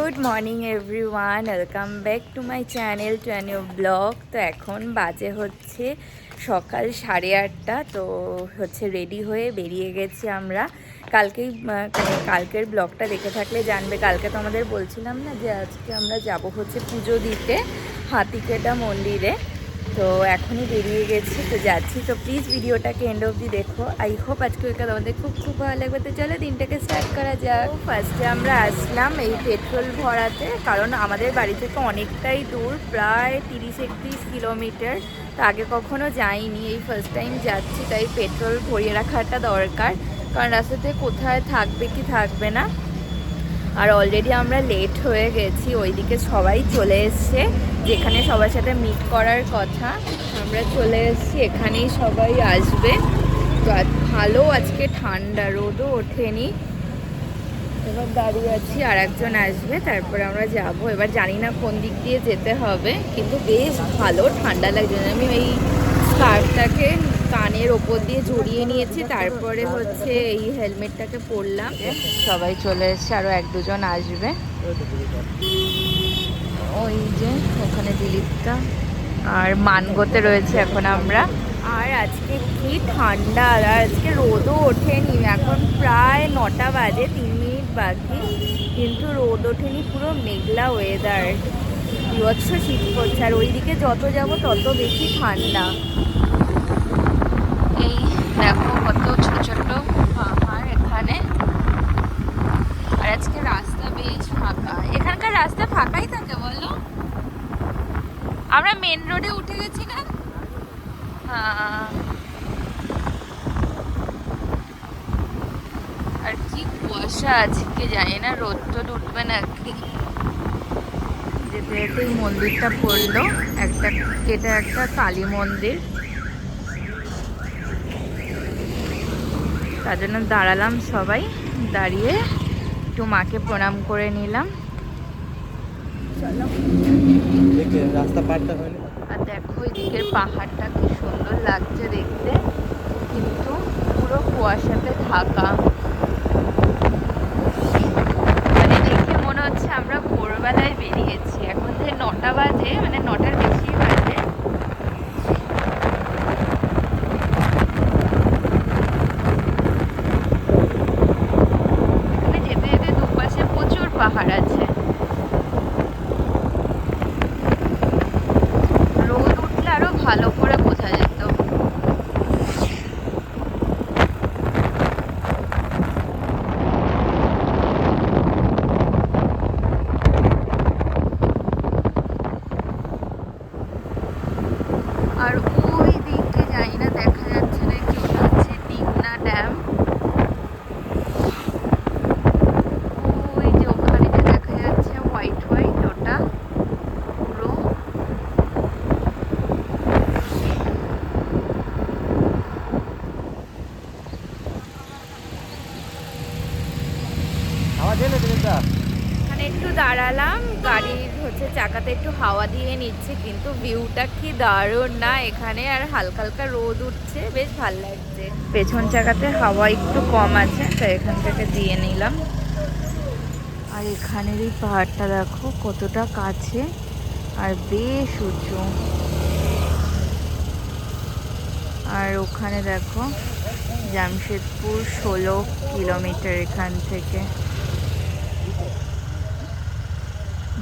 Good morning everyone welcome back to my channel to an blog তো এখন বাজে হচ্ছে সকাল সাড়ে আটটা। তো হচ্ছে রেডি হয়ে বেরিয়ে গেছি আমরা। কালকেই মানে কালকের ব্লগটা দেখে থাকলে জানবে। কালকে তো আমাদের বলছিলাম না যে আজকে আমরা যাব হচ্ছে পুজো দিতে হাতিকেটা মন্দিরে। তো এখনই বেরিয়ে গেছি, তো যাচ্ছি। তো প্লিজ ভিডিওটাকে এন্ড অবধি দেখো। আই হোপ আজকে ওইটা তোমাদের খুব খুব ভালো লাগবে। তো চলো দিনটাকে স্টার্ট করা যাক। ফার্স্টে আমরা আসলাম এই পেট্রোল ভরাতে, কারণ আমাদের বাড়ি থেকে অনেকটাই দূর, প্রায় তিরিশ একত্রিশ কিলোমিটার। তো আগে কখনো যাইনি, এই ফার্স্ট টাইম যাচ্ছি, তাই পেট্রোল ভরিয়ে রাখাটা দরকার। কারণ রাস্তাতে কোথায় থাকবে কি থাকবে না। আর অলরেডি আমরা লেট হয়ে গেছি, ওইদিকে সবাই চলে এসছে, যেখানে সবার সাথে মিট করার কথা, আমরা চলে এসেছি, এখানেই সবাই আসবে। তো ভালো, আজকে ঠান্ডা, রোদও ওঠেনি। এবার দাঁড়িয়ে আছি আর একজন আসবে, তারপরে আমরা যাব। এবার জানি না কোন দিক দিয়ে যেতে হবে, কিন্তু বেশ ভালো, ঠান্ডা লাগছে। আমি এই স্কার্ফটাকে কানের ওপর দিয়ে জড়িয়ে নিয়েছি তারপরে হচ্ছে এই হেলমেটটাকে পরলাম। সবাই চলে এসছে আরও এক দুজন আসবে। ওই যে ওখানে দিলীপটা আর মানগোতে রয়েছে এখন আমরা। আর আজকে কি ঠান্ডা আর আজকে রোদও ওঠেনি এখন প্রায় নটা বাজে তিন মিনিট বাকি কিন্তু রোদ ওঠেনি পুরো মেঘলা ওয়েদার বিভৎস শীত করছে আর ওইদিকে যত যাব তত বেশি ঠান্ডা এই দেখো কত ছোট ছোট পাহাড় এখানে আর আজকে রাস্তা বেশ ফাঁকা এখানকার রাস্তা ফাঁকাই থাকে বলো আমরা মেন রোডে উঠে গেছি না হ্যাঁ আর কি কুয়াশা আজকে জানি না, রোদ টোদ উঠবে নাকি? যেতে যেতে মন্দিরটা পড়ল, একটা এটা একটা কালী মন্দির। তার জন্য দাঁড়ালাম সবাই, দাঁড়িয়ে একটু মাকে প্রণাম করে নিলাম। আর দেখো ওই দিকের পাহাড়টা কি সুন্দর লাগছে দেখতে, কিন্তু পুরো কুয়াশাতে ঢাকা মানে দেখে মনে হচ্ছে আমরা ভোরবেলায় বেরিয়েছি। এখন যে নটা বাজে মানে নটার বেশি বাজে এখানে যেতে যেতে দুপাশে প্রচুর পাহাড় আছে রোদ উঠলে আরও ভালো করে বোঝা যেত আর ওই দিকটা জানি না দেখা যাচ্ছে না কি ওটা হচ্ছে দিঘনা ড্যাম ওই যে ওখানে যে দেখা যাচ্ছে হোয়াইট হোয়াইট ওটা পুরো আওয়াজ এলে দিদিটা এখানে একটু দাঁড়ালাম গাড়ির হচ্ছে চাকাতে একটু হাওয়া দিয়ে নিচ্ছে, কিন্তু ভিউটা কি দারুণ না? এখানে আর হালকা হালকা রোদ উঠছে, বেশ ভালো লাগছে। পেছন চাকাতে হাওয়া একটু কম আছে তাই এখান থেকে দিয়ে নিলাম। আর এখানের এই পাহাড়টা দেখো, কতটা কাছে আর বেশ উঁচু। আর ওখানে দেখো, জামশেদপুর ষোলো কিলোমিটার এখান থেকে।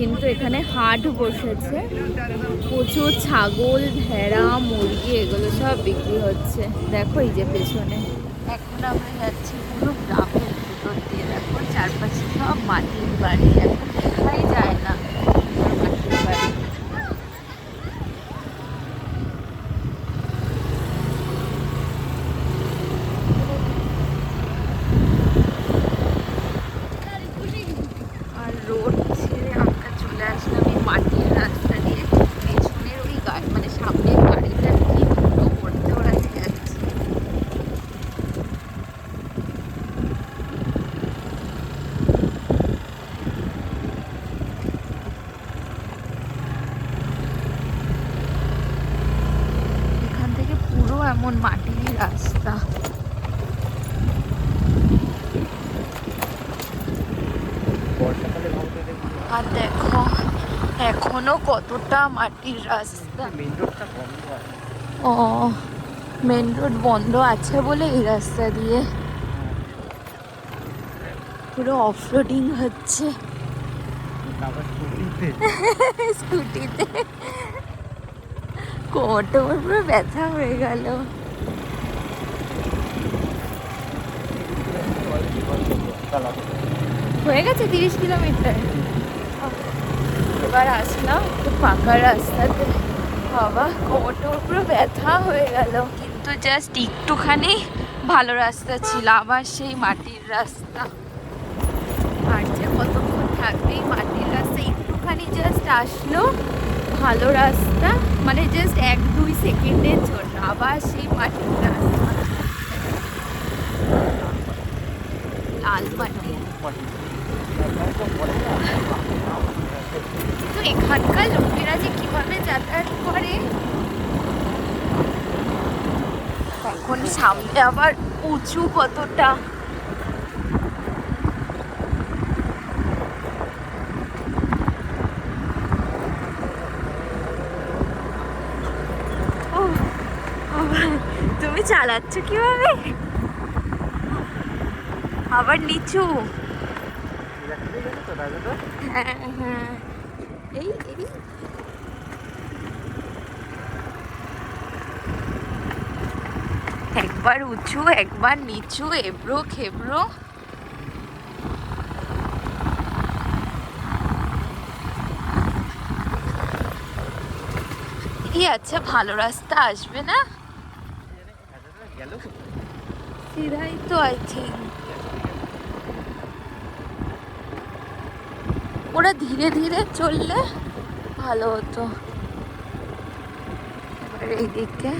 কিন্তু এখানে হাট বসেছে। প্রচুর ছাগল, ভেড়া, মুরগি এগুলো সব বিক্রি হচ্ছে। দেখো এই যে পেছনে। এখন আমরা যাচ্ছি পুরো গ্রামের ভিতর দিয়ে। দেখো চারপাশে সব মাটির বাড়ি। এখন দেখাই যায় না মাটির বাড়ি আর রোড ছেড়ে আমরা চলে আসলাম এই মাটির রাস্তা দিয়ে পেছনের ওই গাড়ি মানে সামনের গাড়িটা কি পুরো পড়তে ওরা যাচ্ছে এখান থেকে পুরো এমন মাটির রাস্তা বর্ষাকালে ভাবতে দেখি আর দেখো এখনও কতটা মাটির রাস্তা? ও মেন রোড বন্ধ আছে বলে এই রাস্তা দিয়ে পুরো অফরোডিং হচ্ছে। আবার স্কুটিতে? স্কুটিতে। কোমরটা পুরো ব্যথা হয়ে গেল। হয়ে গেছে তিরিশ কিলোমিটার? এবার আসলাম একটু ফাঁকা রাস্তাতে। বাবা কোমরটা পুরো ব্যথা হয়ে গেল। কিন্তু জাস্ট একটুখানি ভালো রাস্তা ছিল, আবার সেই মাটির রাস্তা। আর যে কতক্ষণ থাকবে এই মাটির রাস্তা, একটুখানি জাস্ট আসলো। ভালো রাস্তা মানে জাস্ট এক দুই সেকেন্ডের জন্য, আবার সেই মাটির রাস্তা। লাল মাটি। এখানকার লোকেরা যে কীভাবে যাতায়াত করে? এখন সামনে আবার উঁচু কতটা? তুমি চালাচ্ছ কীভাবে? আবার নিচু। হ্যাঁ হ্যাঁ। এই এই একবার উঁচু একবার নিচু এবড়ো খেবড়ো। এই আচ্ছা ভালো রাস্তা আসবে না? সিধাই তো আই থিঙ্ক ওরা ধীরে ধীরে চললে ভালো হতো। এইদিকে।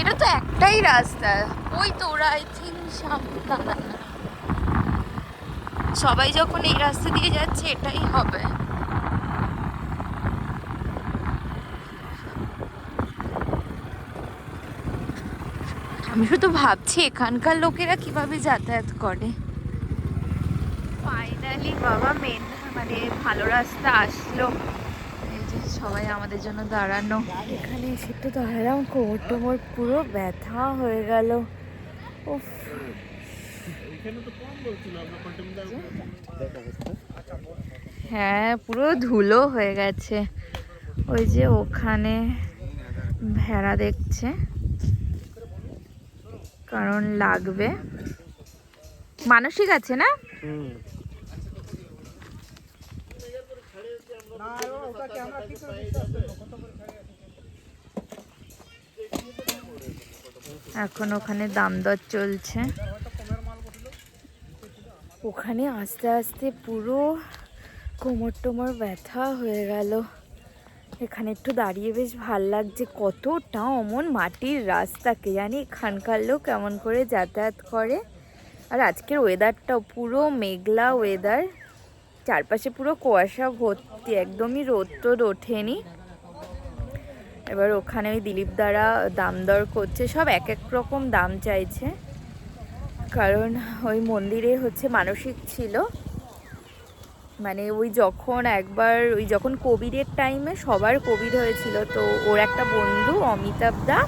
এটা তো একটাই রাস্তা। ওই তো ওরা আই থিঙ্ক সামনে। সবাই যখন এই রাস্তা দিয়ে যাচ্ছে, এটাই হবে। আমি শুধু ভাবছি, এখানকার লোকেরা কীভাবে যাতায়াত করে। বাবা মেন মানে ভালো রাস্তা আসলো। এই যে সবাই আমাদের জন্য দাঁড়ানো। এখানে এসে একটু দাঁড়ালাম, কোমর টোমর পুরো ব্যথা হয়ে গেল। উফ। হ্যাঁ পুরো ধুলো হয়ে গেছে। ওই যে ওখানে ভেড়া দেখছে। কারণ লাগবে। মানসিক আছে না? এখন ওখানে দাম দর চলছে। ওখানে আস্তে আস্তে পুরো কোমর টোমর ব্যথা হয়ে গেল। এখানে একটু দাঁড়িয়ে বেশ ভালো লাগছে। কতটা অমন মাটির রাস্তাকে জানি এখানকার লোক কেমন করে যাতায়াত করে। আর আজকের ওয়েদারটাও পুরো মেঘলা ওয়েদার চারপাশে পুরো কুয়াশা ভর্তি, একদমই রোদ টোদ ওঠেনি। এবার ওখানে ওই দিলীপ দ্বারা দাম দর করছে, সব এক এক রকম দাম চাইছে। কারণ ওই মন্দিরে হচ্ছে মানসিক ছিল। মানে ওই যখন একবার, ওই যখন কোভিডের টাইমে সবার কোভিড হয়েছিল, তো ওর একটা বন্ধু অমিতাভ দা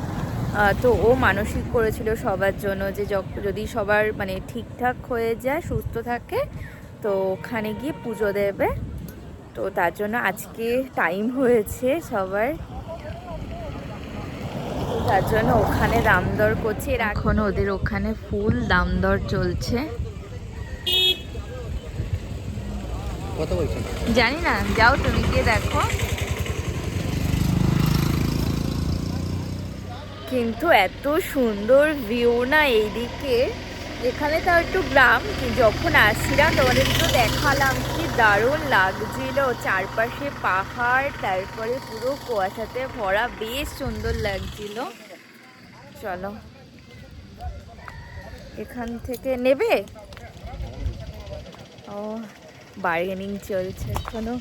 তো ও মানসিক করেছিল সবার জন্য যে যদি সবার মানে ঠিকঠাক হয়ে যায়, সুস্থ থাকে তো ওখানে গিয়ে পুজো দেবে। তো তার জন্য আজকে টাইম হয়েছে সবার। তার জন্য ওখানে দাম দর করছে। এর এখন ওদের ওখানে ফুল দাম দর চলছে। জানি না যাও তুমি গিয়ে দেখো। কিন্তু এত সুন্দর ভিউ না এইদিকে। এখানে তাও একটু গ্রাম যখন আসছিলাম তোমাদের তো দেখালাম কি দারুণ লাগছিল। চারপাশে পাহাড়, তারপরে পুরো কুয়াশাতে ভরা, বেশ সুন্দর লাগছিল। চলো। এখান থেকে নেবে? ও বার্গেনিং চলছে এখনও।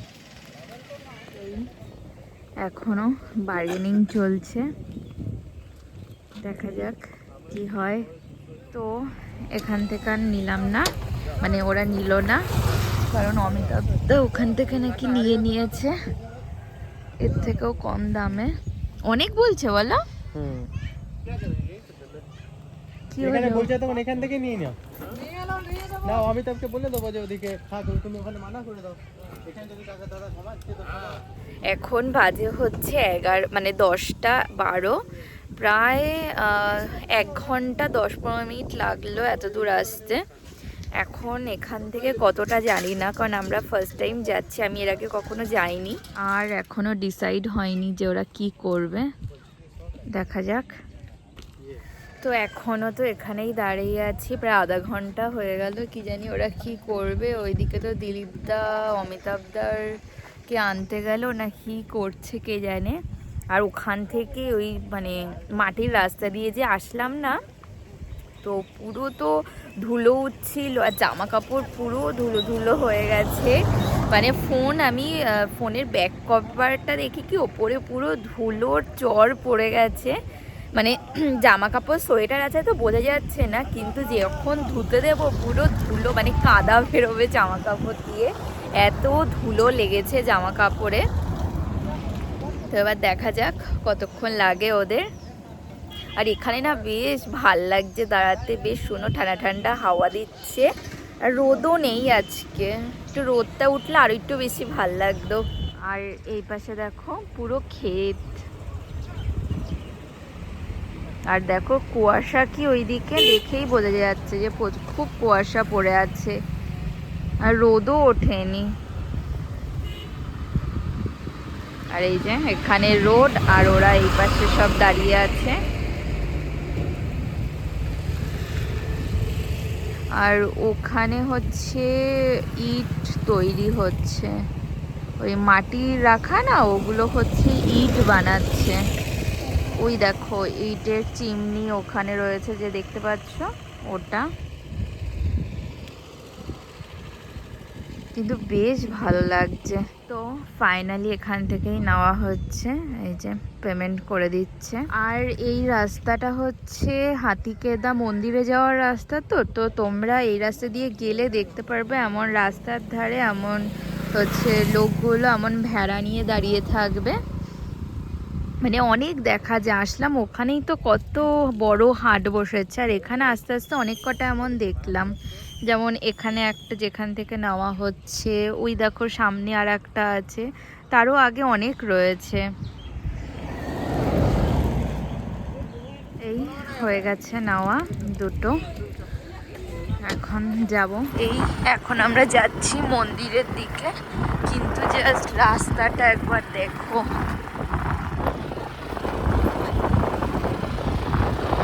এখনও বার্গেনিং চলছে। দেখা যাক কি হয়। তো এখান থেকে আর নিলাম না। মানে ওরা নিল না। কারণ অমিতাভ দা ওখান থেকে নাকি নিয়ে নিয়েছে। এর থেকেও কম দামে। অনেক বলছে বলো। কি এখানে বলছে তখন এখান থেকে নিয়ে নাও। না অমিতাভকে বলে দেবো যে ওদিকে থাক তুমি ওখানে মানা করে দাও। এখন বাজে হচ্ছে এগারো মানে দশটা বারো। প্রায় এক ঘণ্টা দশ পনেরো মিনিট লাগল এত দূর আসতে। এখন এখান থেকে কতটা জানি না কারণ আমরা ফার্স্ট টাইম যাচ্ছি আমি এর আগে কখনো যাইনি। আর এখনও ডিসাইড হয়নি যে ওরা কি করবে। দেখা যাক। তো এখনও তো এখানেই দাঁড়িয়ে আছি প্রায় আধা ঘণ্টা হয়ে গেল কি জানি ওরা কি করবে। ওইদিকে তো দিলীপ দা অমিতাভ দার কে আনতে গেল না কি করছে কে জানে। আর ওখান থেকে ওই মানে মাটির রাস্তা দিয়ে যে আসলাম না, তো পুরো তো ধুলো উঠছিল আর জামা কাপড় পুরো ধুলো ধুলো হয়ে গেছে। মানে ফোন আমি ফোনের ব্যাক কভারটা দেখি কি ওপরে পুরো ধুলোর চর পড়ে গেছে। মানে জামা কাপড় সোয়েটার আছে তো বোঝা যাচ্ছে না, কিন্তু যখন ধুতে দেবো পুরো ধুলো মানে কাদা বেরোবে জামা কাপড় দিয়ে। এত ধুলো লেগেছে জামা কাপড়ে তো এবার দেখা যাক কতক্ষণ লাগে ওদের। আর এখানে না বেশ ভালো লাগছে দাঁড়াতে, বেশ শুনো ঠান্ডা ঠান্ডা হাওয়া দিচ্ছে। আর রোদও নেই আজকে। একটু রোদটা উঠলে আরও একটু বেশি ভালো লাগতো। আর এই পাশে দেখো পুরো ক্ষেত। আর দেখো কুয়াশা কি ওইদিকে দেখেই বোঝা যাচ্ছে যে খুব কুয়াশা পড়ে আছে। আর রোদও ওঠেনি। আর এই যে এখানে রোড আর ওরা এই পাশে সব দাঁড়িয়ে আছে। আর ওখানে হচ্ছে ইট তৈরি হচ্ছে। ওই মাটির রাখা না, ওগুলো হচ্ছে ইট বানাচ্ছে। ওই দেখো, ইটের চিমনি ওখানে রয়েছে যে দেখতে পাচ্ছ? ওটা। কিন্তু বেশ ভালো লাগছে। তো ফাইনালি এখান থেকেই নেওয়া হচ্ছে, এই যে পেমেন্ট করে দিচ্ছে। আর এই রাস্তাটা হচ্ছে হাতিকেদা মন্দিরে যাওয়ার রাস্তা তো তো তোমরা এই রাস্তা দিয়ে গেলে দেখতে পারবে এমন রাস্তার ধারে এমন হচ্ছে লোকগুলো, এমন ভেড়া নিয়ে দাঁড়িয়ে থাকবে। মানে অনেক দেখা যায়, আসলাম ওখানেই তো কত বড় হাট বসেছে, আর এখানে আস্তে আস্তে অনেক কটা এমন দেখলাম। যেমন এখানে একটা যেখান থেকে নেওয়া হচ্ছে, ওই দেখো সামনে আর একটা আছে, তারও আগে অনেক রয়েছে। এই হয়ে গেছে নেওয়া দুটো। এখন যাব। এই এখন আমরা যাচ্ছি মন্দিরের দিকে, কিন্তু জাস্ট রাস্তাটা একবার দেখো।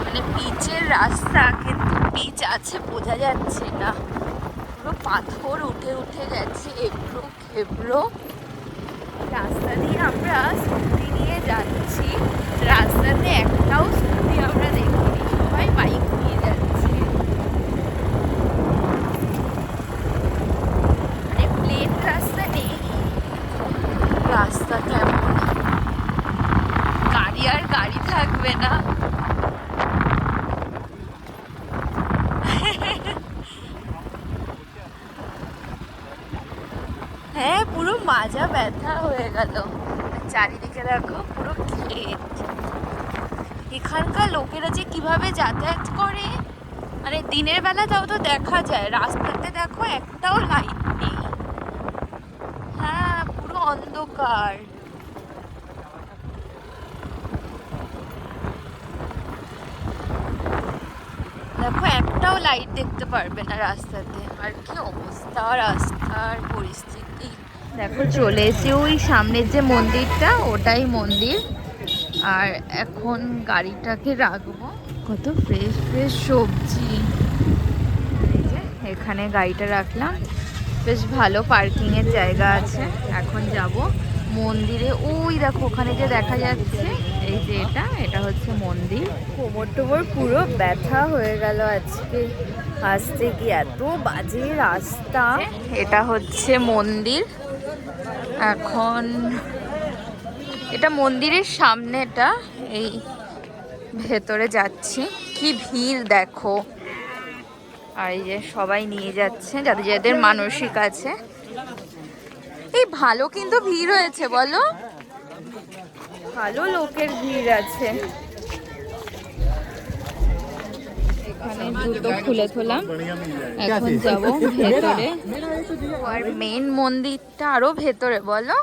মানে পিচের রাস্তা, কিন্তু পিচ আছে, বোঝা যাচ্ছে না। পুরো পাথর উঠে উঠে গেছে এবড়ো খেবড়ো রাস্তা দিয়ে আমরা স্কুটি নিয়ে যাচ্ছি। রাস্তাতে একটাও স্কুটি আমরা দেখিনি সবাই বাইক নিয়ে যাচ্ছে মানে প্লেন রাস্তা নেই রাস্তাটা এমন গাড়ি আর গাড়ি থাকবে না হ্যাঁ পুরো মাজা ব্যথা হয়ে গেল আর চারিদিকে দেখো পুরো ক্ষেত এখানকার লোকেরা যে কীভাবে যাতায়াত করে মানে দিনের বেলা তাও তো দেখা যায়, রাস্তাতে দেখো একটাও লাইট নেই। হ্যাঁ পুরো অন্ধকার। দেখো একটাও লাইট দেখতে পারবে না রাস্তাতে। আর কি অবস্থা, রাস্তার পরিস্থিতি। দেখো, চলে এসে ওই সামনের যে মন্দিরটা, ওটাই মন্দির। আর এখন গাড়িটাকে রাখব। কত ফ্রেশ ফ্রেশ সবজি। এখানে গাড়িটা রাখলাম। বেশ ভালো পার্কিংয়ের জায়গা আছে। এখন যাব মন্দিরে। ওই দেখো, ওখানে যে দেখা যাচ্ছে, এই যে এটা এটা হচ্ছে মন্দির। কোমর টোমর পুরো ব্যথা হয়ে গেল আজকে। আসতে কি এত বাজে রাস্তা? এটা হচ্ছে মন্দির। এখন এটা মন্দিরের সামনেটা, এই ভেতরে যাচ্ছি। কি ভিড় দেখো। আর এই যে সবাই নিয়ে যাচ্ছে যাদের যাদের মানসিক আছে। এই ভালো কিন্তু ভিড় হয়েছে বলো। ভালো লোকের ভিড় আছে। এখানে জুতো খুলে তোলাম এখন যাব ভেতরে। আর মেন মন্দিরটা আরও ভেতরে বলো।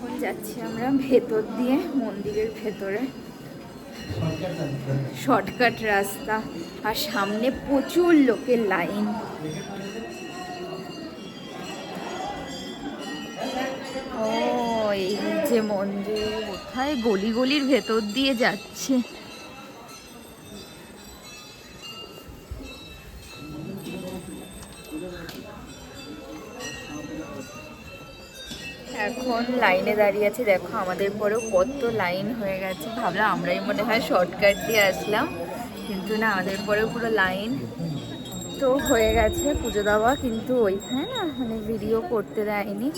এখন যাচ্ছি আমরা ভেতর দিয়ে, মন্দিরের ভেতরে। শর্টকাট রাস্তা, আর সামনে প্রচুর লোকের লাইন। ও, এই যে মন্দির, কোথায় গলি গলির ভেতর দিয়ে যাচ্ছে। এখন লাইনে দাঁড়িয়ে আছে, দেখো আমাদের পরেও কত লাইন হয়ে গেছে। ভাবলাম আমরাই মনে হয় শর্টকাট দিয়ে আসলাম, কিন্তু না, আমাদের পরেও পুরো লাইন। তো হয়ে গেছে পুজো দেওয়া, কিন্তু ওইখানে না মানে ভিডিও করতে দেয়নি,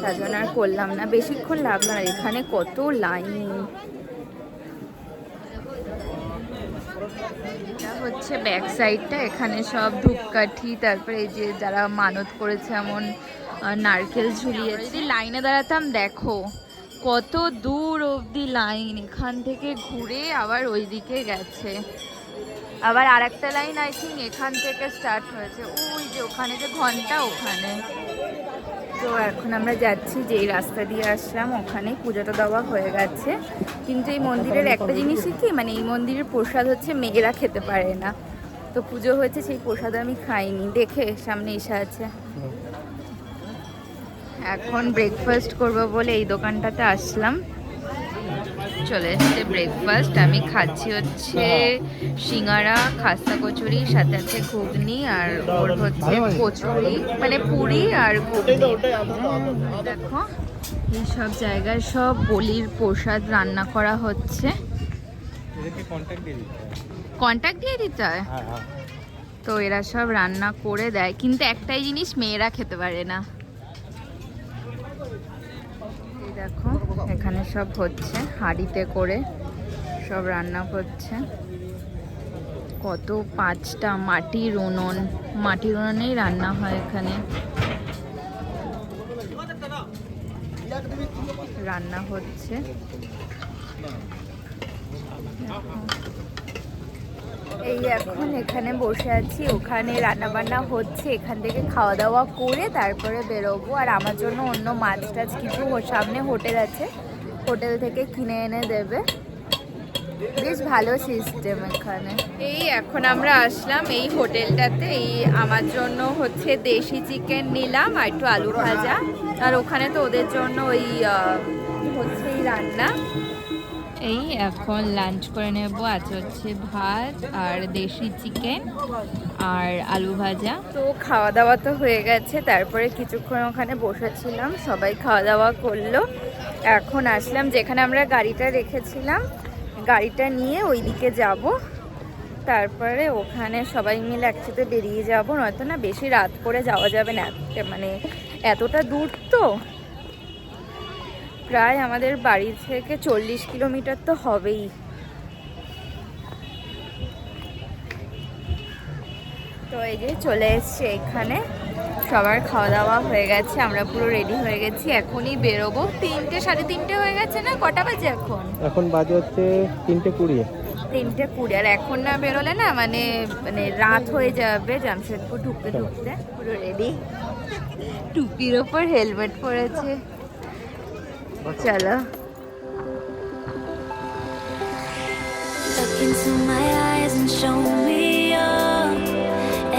তার জন্য আর করলাম না। বেশিক্ষণ লাগল না, এখানে কত লাইন। এটা হচ্ছে ব্যাক সাইডটা এখানে সব ধূপকাঠি, তারপরে এই যে যারা মানত করেছে এমন নারকেল ঝুলিয়ে যদি লাইনে দাঁড়াতাম, দেখো, কত দূর অবধি লাইন। এখান থেকে ঘুরে আবার ওই দিকে গেছে। আবার আর একটা লাইন আই থিঙ্ক এখান থেকে স্টার্ট হয়েছে। ওই যে ওখানে যে ঘণ্টা, ওখানে। তো এখন আমরা যাচ্ছি যেই রাস্তা দিয়ে আসলাম ওখানে পুজোটা দেওয়া হয়ে গেছে। কিন্তু এই মন্দিরের একটা জিনিসই কি মানে এই মন্দিরের প্রসাদ হচ্ছে মেয়েরা খেতে পারে না। তো পুজো হয়েছে, সেই প্রসাদ আমি খাইনি। দেখে সামনে এসে আছে। এখন ব্রেকফাস্ট করব বলে এই দোকানটাতে আসলাম। চলে এসছে ব্রেকফাস্ট আমি খাচ্ছি হচ্ছে সিঙ্গারা খাস্তা কচুরি সাথে আছে ঘুগনি আর ওর হচ্ছে কচুরি। মানে পুরি আর ঘুগনি। দেখো এই সব জায়গায় সব বলির প্রসাদ রান্না করা হচ্ছে। এদেরকে কন্ট্যাক্ট দিয়ে দিতে হবে। কন্ট্যাক্ট দিয়ে দিতে হয়? হ্যাঁ হ্যাঁ। তো এরা সব রান্না করে দেয়। কিন্তু একটাই জিনিস মেয়েরা খেতে পারে না এই দেখো এখানে সব হচ্ছে, হাড়িতে করে সব রান্না করছে কত পাঁচটা মাটির উনুন মাটির উনুনেই রান্না হয় এখানে। রান্না হচ্ছে। এই এখন এখানে বসে আছি, ওখানে রান্না বান্না হচ্ছে, এখান থেকে খাওয়া দাওয়া করে তারপরে বেরোবো। আর আমার জন্য অন্য মাছ টাছ কিছু সামনে হোটেল আছে, হোটেল থেকে কিনে এনে দেবে। বেশ ভালো সিস্টেম এখানে। এই এখন আমরা আসলাম এই হোটেলটাতে, এই আমার জন্য হচ্ছে দেশি চিকেন নিলাম আর একটু আলু ভাজা। আর ওখানে তো ওদের জন্য ওই হচ্ছে রান্না। এই এখন লাঞ্চ করে নেব আজ হচ্ছে ভাত আর দেশি চিকেন আর আলু ভাজা। তো খাওয়া দাওয়া তো হয়ে গেছে, তারপরে কিছুক্ষণ ওখানে বসেছিলাম, সবাই খাওয়া দাওয়া করল। এখন আসলাম, যেখানে আমরা গাড়িটা রেখেছিলাম, গাড়িটা নিয়ে ওইদিকে যাব। তারপরে ওখানে সবাই মিলে একসাথে বেরিয়ে যাব, নয়তো না বেশি রাত করে যাওয়া যাবে না মানে এতটা দূর তো। প্রায় আমাদের বাড়ি থেকে চল্লিশ কিলোমিটার তো হবেই। তো এই যে চলে এসছে এখানে। সবার খাওয়া দাওয়া হয়ে গেছে আমরা পুরো রেডি হয়ে গেছি। এখনই বেরোবো। তিনটে সাড়ে তিনটে হয়ে গেছে না? কটা বাজে এখন? এখন বাজে হচ্ছে তিনটে কুড়ি। তিনটে কুড়ি। আর এখন না বেরোলে না মানে মানে রাত হয়ে যাবে জামশেদপুর ঢুকতে ঢুকতে। পুরো রেডি টুপির ওপর হেলমেট পরেছে। চলো Look into my eyes and show me your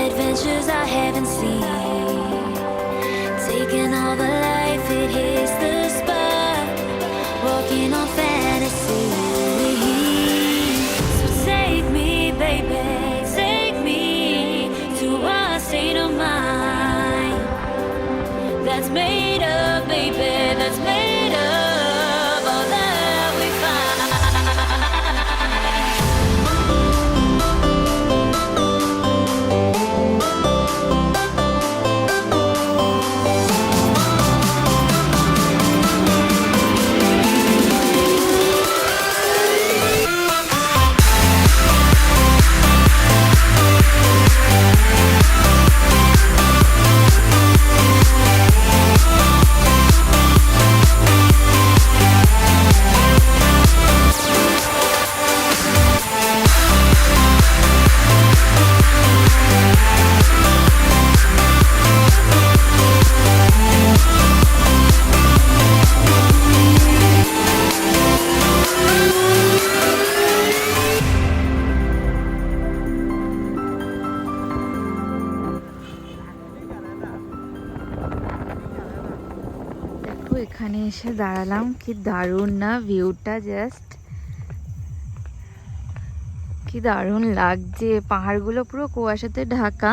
adventures I haven't seen. Taking all the life, the দাঁড়ালাম কি দারুণ না ভিউটা জাস্ট কি দারুণ লাগছে, পাহাড়গুলো পুরো কুয়াশাতে ঢাকা।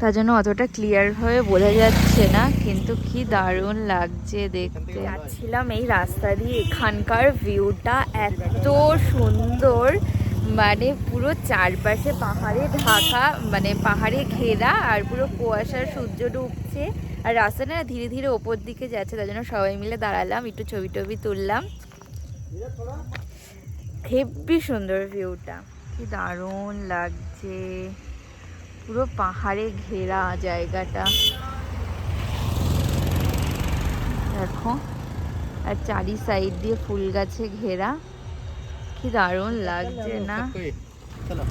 তার জন্য অতটা ক্লিয়ার ভাবে বোঝা যাচ্ছে না, কিন্তু কি দারুণ লাগছে দেখতে। যাচ্ছিলাম এই রাস্তা দিয়ে, এখানকার ভিউটা এত সুন্দর। মানে পুরো চারপাশে পাহাড়ে ঢাকা মানে পাহাড়ে ঘেরা আর পুরো কুয়াশার সূর্য ডুবছে। আর রাস্তাটা না ধীরে ধীরে ওপর দিকে যাচ্ছে, তার জন্য সবাই মিলে দাঁড়ালাম, একটু ছবি টবি তুললাম। হেব্বি সুন্দর ভিউটা। কি দারুণ লাগছে। পুরো পাহাড়ে ঘেরা জায়গাটা। দেখো, আর চারি সাইড দিয়ে ফুল গাছে ঘেরা। কি দারুণ লাগছে না চলো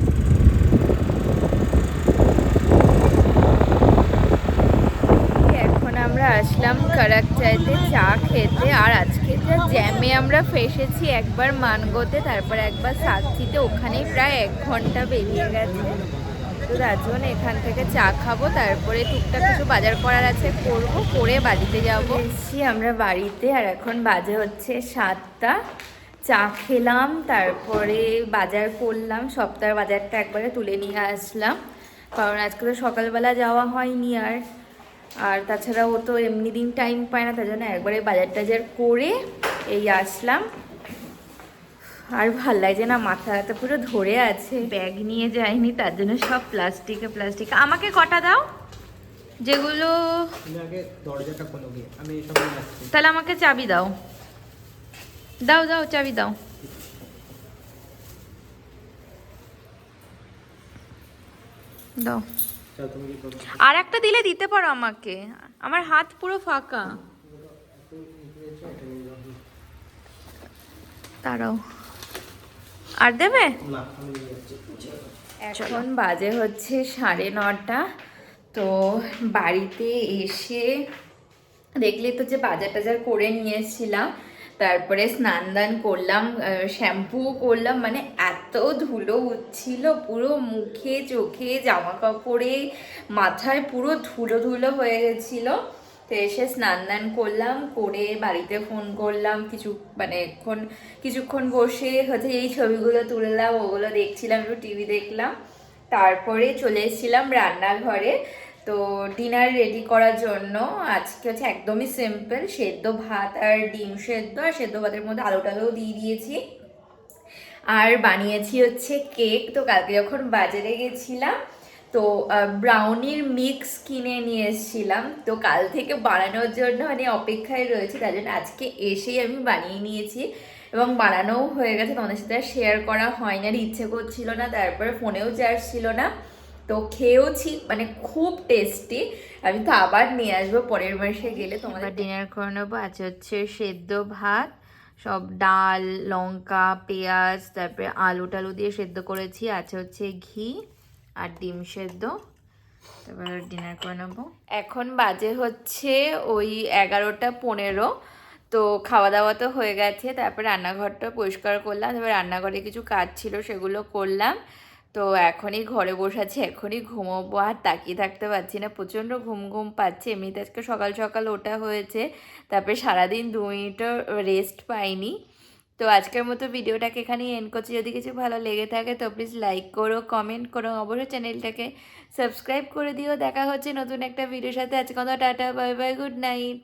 এখন আমরা আসলাম করাক চাইতে চা খেতে। আর আজকে যা জ্যামে আমরা ফেসেছি, একবার মানগোতে, তারপর একবার সাতচিতে ওখানেই প্রায় এক ঘণ্টা বেরিয়ে গেছে। তো তার জন্য এখান থেকে চা খাব, তারপরে টুকটাক কিছু বাজার করার আছে, করব, করে বাড়িতে যাব। এসছি আমরা বাড়িতে, আর এখন বাজে হচ্ছে সাতটা। চা খেলাম, তারপরে বাজার করলাম, সপ্তাহের বাজারটা একবারে তুলে নিয়ে আসলাম। কারণ আজকে তো সকালবেলা যাওয়া হয়নি আর। আর তাছাড়া ও তো এমনি দিন টাইম পায় না তার জন্য একবারে বাজার টাজার করে এই আসলাম। আর ভালো লাগছে না মাথাটা পুরো ধরে আছে। ব্যাগ নিয়ে যায়নি তার জন্য সব প্লাস্টিকে প্লাস্টিক আমাকে কটা দাও? যেগুলো তাহলে আমাকে চাবি দাও। দাও দাও চাবি দাও। দাও। আর একটা দিলে দিতে পারো আমাকে। আমার হাত পুরো ফাঁকা। তারাও আর দেবে? এখন বাজে হচ্ছে সাড়ে নটা। তো বাড়িতে এসে দেখলে তো যে বাজার টাজার করে নিয়ে এসেছিলাম তারপরে স্নান দান করলাম শ্যাম্পুও করলাম মানে এত ধুলো উঠছিল পুরো মুখে, চোখে জামা কাপড়ে মাথায় পুরো ধুলো ধুলো হয়ে গেছিল। তো এসে স্নান দান করলাম, করে বাড়িতে ফোন করলাম, কিছু মানে এখন কিছুক্ষণ বসে হচ্ছে এই ছবিগুলো তুললাম, ওগুলো দেখছিলাম, একটু টিভি দেখলাম। তারপরে চলে এসেছিলাম রান্নাঘরে। তো ডিনার রেডি করার জন্য আজকে হচ্ছে একদমই সিম্পল সেদ্ধ ভাত আর ডিম সেদ্ধ, আর সেদ্ধ ভাতের মধ্যে আলু টালুও দিয়ে দিয়েছি। আর বানিয়েছি হচ্ছে কেক তো কালকে যখন বাজারে গেছিলাম, তো ব্রাউনির মিক্স কিনে নিয়ে এসেছিলাম। তো কাল থেকে বানানোর জন্য মানে অপেক্ষায় রয়েছে, তার জন্য আজকে এসেই আমি বানিয়ে নিয়েছি। এবং বানানোও হয়ে গেছে, তোমাদের সাথে শেয়ার করা হয়নি আর ইচ্ছে করছিল না, তারপরে ফোনেও চার্জ ছিল না। তো খেয়েওছি মানে খুব টেস্টি আমি তো আবার নিয়ে আসব পরের মাসে গেলে তোমাদের ডিনার করে নেব। আছে হচ্ছে সেদ্ধ ভাত সব ডাল লঙ্কা পেঁয়াজ তারপরে আলু টালু দিয়ে সেদ্ধ করেছি। আছে হচ্ছে ঘি আর ডিম সেদ্ধ। তারপর ডিনার করে নেব। এখন বাজে হচ্ছে ওই এগারোটা পনেরো। তো খাওয়া দাওয়া তো হয়ে গেছে তারপর রান্নাঘরটা পরিষ্কার করলাম। তারপর রান্নাঘরে কিছু কাজ ছিল সেগুলো করলাম। তো এখনই ঘরে বসে আছি, এখনই ঘুমোবো, আর তাকিয়ে থাকতে পারছি না। প্রচণ্ড ঘুম ঘুম পাচ্ছে। এমনিতে আজকে সকাল সকাল ওটা হয়েছে, তারপরে সারাদিন দু মিনিটও রেস্ট পাইনি। তো আজকের মতো ভিডিওটাকে এখানেই এন্ড করছি। যদি কিছু ভালো লেগে থাকে তো প্লিজ লাইক করো কমেন্ট করো। অবশ্যই চ্যানেলটাকে সাবস্ক্রাইব করে দিও। দেখা হচ্ছে নতুন একটা ভিডিওর সাথে। আজকে কথা tata bye bye good night